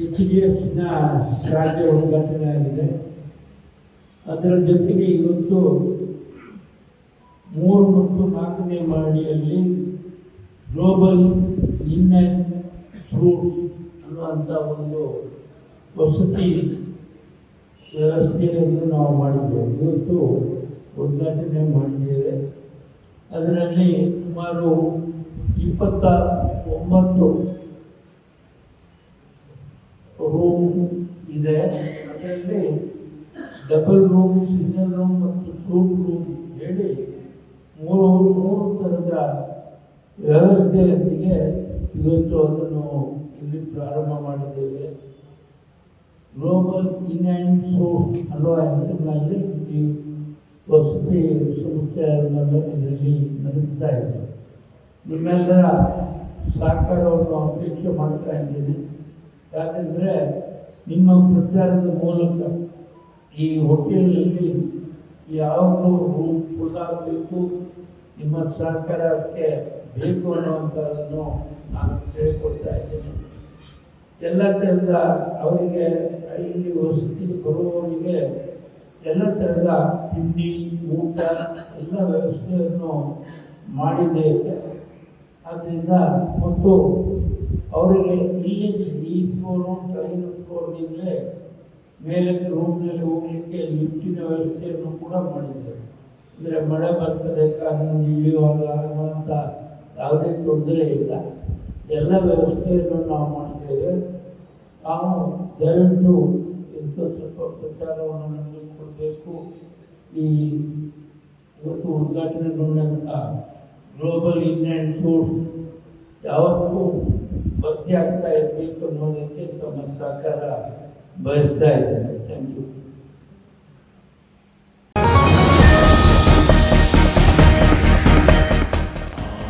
H D ಎಫ್ನ ರಾಜ್ಯ ಉದ್ಘಾಟನೆ ಆಗಿದೆ ಅದರ ಜೊತೆಗೆ ಇವತ್ತು ಮೂರು ಮತ್ತು ನಾಲ್ಕನೇ ಮಹಡಿಯಲ್ಲಿ ಗ್ಲೋಬಲ್ ಇನ್ ಫ್ರೂಟ್ಸ್ ಅನ್ನುವಂಥ ಒಂದು ವಸತಿ ವ್ಯವಸ್ಥೆಯನ್ನು ನಾವು ಮಾಡಿದ್ದೇವೆ. ಇವತ್ತು ಉದ್ಘಾಟನೆ ಮಾಡಿದ್ದೇವೆ. ಅದರಲ್ಲಿ ಸುಮಾರು ಇಪ್ಪತ್ತ ಒಂಬತ್ತು ರೂಮ್ ಇದೆ ಅದರಲ್ಲಿ ಡಬಲ್ ರೂಮ್ ಸಿಂಗಲ್ ರೂಮ್ ಮತ್ತು ಸೂಟ್ ರೂಮ್ ಹೇಳಿ ಮೂರು ಮೂರು ಥರದ ವ್ಯವಸ್ಥೆಯೊಂದಿಗೆ ಇವತ್ತು ಅದನ್ನು ಇಲ್ಲಿ ಪ್ರಾರಂಭ ಮಾಡಿದ್ದೇವೆ. ಗ್ಲೋಬಲ್ ಇನ್ ಆ್ಯಂಡ್ ಸೋರ್ಸ್ ಅನ್ನುವ ಹೆಸರಿನಲ್ಲಿ? ಈ ವಸತಿ ಸಂಸ್ಥೆಯನ್ನು ಇದರಲ್ಲಿ ನಡೆಸ್ತಾ ಇದೆ. ನಿಮ್ಮೆಲ್ಲರ ಸಹಕಾರವನ್ನು ಅಪೇಕ್ಷೆ ಮಾಡ್ತಾ ಇದ್ದೀನಿ. ಯಾಕೆಂದರೆ ನಿಮ್ಮ ಪ್ರಚಾರದ ಮೂಲಕ ಈ ಹೋಟೆಲ್ನಲ್ಲಿ ಯಾವಾಗಲೂ ರೂಮ್ ಫುಲ್ ಆಗಬೇಕು ನಿಮ್ಮ ಸಹಕಾರಕ್ಕೆ ಬೇಕು ಅನ್ನುವಂಥದ್ದನ್ನು ನಾನು ಕೇಳಿಕೊಡ್ತಾ ಇದ್ದೇನೆ. ಎಲ್ಲ ಥರದ ಅವರಿಗೆ ಇಲ್ಲಿ ವಸತಿ ಬರುವವರಿಗೆ ಎಲ್ಲ ಥರದ ತಿಂಡಿ, ಊಟ, ಎಲ್ಲ ವ್ಯವಸ್ಥೆಯನ್ನು ಮಾಡಿದ್ದೇವೆ. ಆದ್ದರಿಂದ ಮತ್ತು ಅವರಿಗೆ ಮೇಲಕ್ಕೆ ರೂಮ್ನಲ್ಲಿ ಹೋಗಲಿಕ್ಕೆ ಲಿಫ್ಟಿನ ವ್ಯವಸ್ಥೆಯನ್ನು ಕೂಡ ಮಾಡಿದ್ದೇವೆ ಅಂದರೆ ಮಳೆ ಬರ್ತದೆ ಕಾರಣ ಇಳಿಯುವಾಗ ಅನ್ನುವಂಥ ಯಾವುದೇ ತೊಂದರೆ ಇಲ್ಲ. ಎಲ್ಲ ವ್ಯವಸ್ಥೆಯನ್ನು ನಾವು ಮಾಡಿದ್ದೇವೆ. ನಾವು ದಯವಿಟ್ಟು ಇಂಥ ಸ್ವಲ್ಪ ಪ್ರಚಾರವನ್ನು ನಮಗೆ ಕೊಡಬೇಕು ಈ ಇವತ್ತು ಉದ್ಘಾಟನೆಗೊಂಡಂಥ ಗ್ಲೋಬಲ್ ಇಂಡಿಯನ್ ಸೋರ್ಸ್ ಯಾವತ್ತೂ ಭರ್ತಿ ಆಗ್ತಾ ಇರಬೇಕು ಅನ್ನೋದಕ್ಕೆ ತಮ್ಮ ಸಹಕಾರ berkaitan